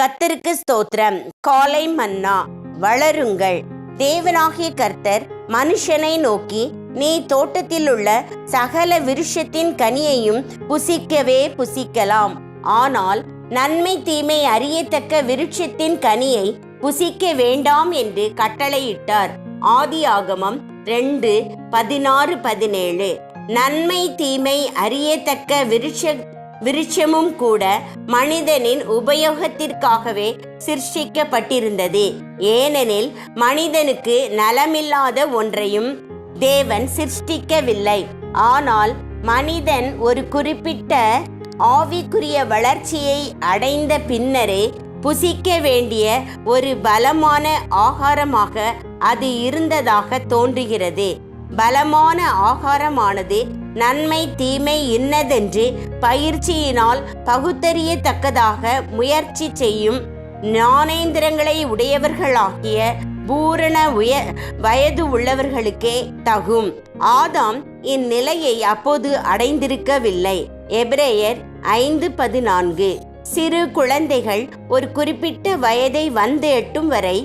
கர்த்தருக்கு ஸ்தோத்திரம். காலை மன்னா வளருங்கள். தேவனாகிய கர்த்தர் மனுஷனை நோக்கி நீ தோட்டத்தில் உள்ள சகல விருஷத்தின் கனியையும் புசிக்கவே புசிக்கலாம். ஆனால் நன்மை தீமை அறியத்தக்க விருட்சத்தின் கனியை புசிக்க வேண்டாம் என்று கட்டளையிட்டார். ஆதி ஆகமம் ரெண்டு பதினாறு பதினேழு. நன்மை தீமை அறியத்தக்க விருட்ச விருட்சமும் கூட மனிதனின் உபயோகத்திற்காகவே சிருஷ்டிக்கப்பட்டிருந்தது. ஏனெனில் மனிதனுக்கு நலமில்லாத ஒன்றையும் தேவன் சிருஷ்டிக்கவில்லை. ஆனால் மனிதன் ஒரு குறிப்பிட்ட ஆவிக்குரிய வளர்ச்சியை அடைந்த பின்னரே புசிக்க வேண்டிய ஒரு பலமான ஆகாரமாக அது இருந்ததாக தோன்றுகிறது. பலமான ஆகாரமானது நன்மை தீமை இன்னதென்று பயிற்சியினால் பகுத்தறியத்தக்கதாக முயற்சி செய்யும் ஞானேந்திரங்களை உடையவர்களாகிய பூரண உய வயது உள்ளவர்களுக்கே தகும். ஆதாம் இந்நிலையை அப்போது அடைந்திருக்கவில்லை. எபிரேயர் ஐந்து பதினான்கு. சிறு குழந்தைகள் ஒரு குறிப்பிட்ட வயதை வந்து எட்டும் வரை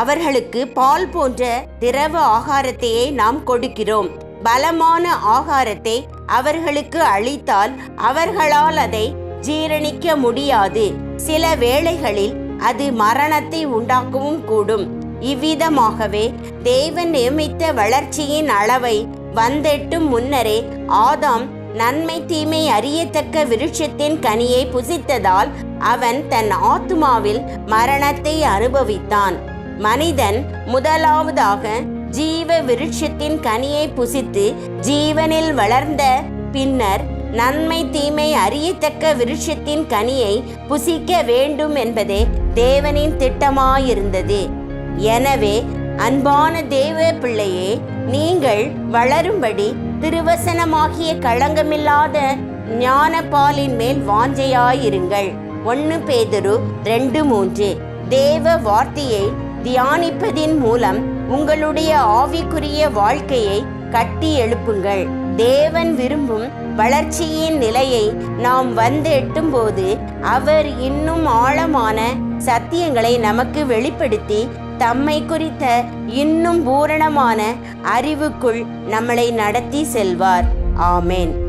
அவர்களுக்கு பால் போன்ற திரவ ஆகாரத்தையே நாம் கொடுக்கிறோம். பலமான ஆகாரத்தை அவர்களுக்கு அளித்தால் அவர்களால் அதை ஜீரணிக்க முடியாது. சில வேளைகளில் அது மரணத்தை உண்டாக்கவும் கூடும். இவ்விதமாகவே தேவன் நியமித்த வளர்ச்சியின் அளவை வந்தெட்டும் முன்னரே ஆதாம் நன்மை தீமை அறியத்தக்க விருட்சத்தின் கனியை புசித்ததால் அவன் தன் ஆத்மாவில் மரணத்தை அனுபவித்தான். மனிதன் முதலாவதாக ஜீவ விருட்சத்தின் கனியை புசித்து ஜீவனில் வளர்ந்த பின்னர் நன்மை தீமை அறியத்தக்க விருட்சத்தின் கனியை புசிக்க வேண்டும் என்பதே தேவனின் திட்டமாயிருந்தது. எனவே அன்பான தேவ பிள்ளையே நீங்கள் வளரும்படி திருவசனமாகிய களங்கமில்லாத ஞானபாலின் மேல் வாஞ்சையாயிருங்கள். ஒன்று பேதுரு ரெண்டு மூன்று. தேவ வார்த்தையை தியானிப்பதின் மூலம் உங்களுடைய ஆவிக்குரிய வாழ்க்கையை கட்டி எழுப்புங்கள். தேவன் விரும்பும் வளர்ச்சியின் நிலையை நாம் வந்து எட்டும்போது அவர் இன்னும் ஆழமான சத்தியங்களை நமக்கு வெளிப்படுத்தி தம்மை குறித்த இன்னும் பூரணமான அறிவுக்குள் நம்மளை நடத்தி செல்வார். ஆமேன்.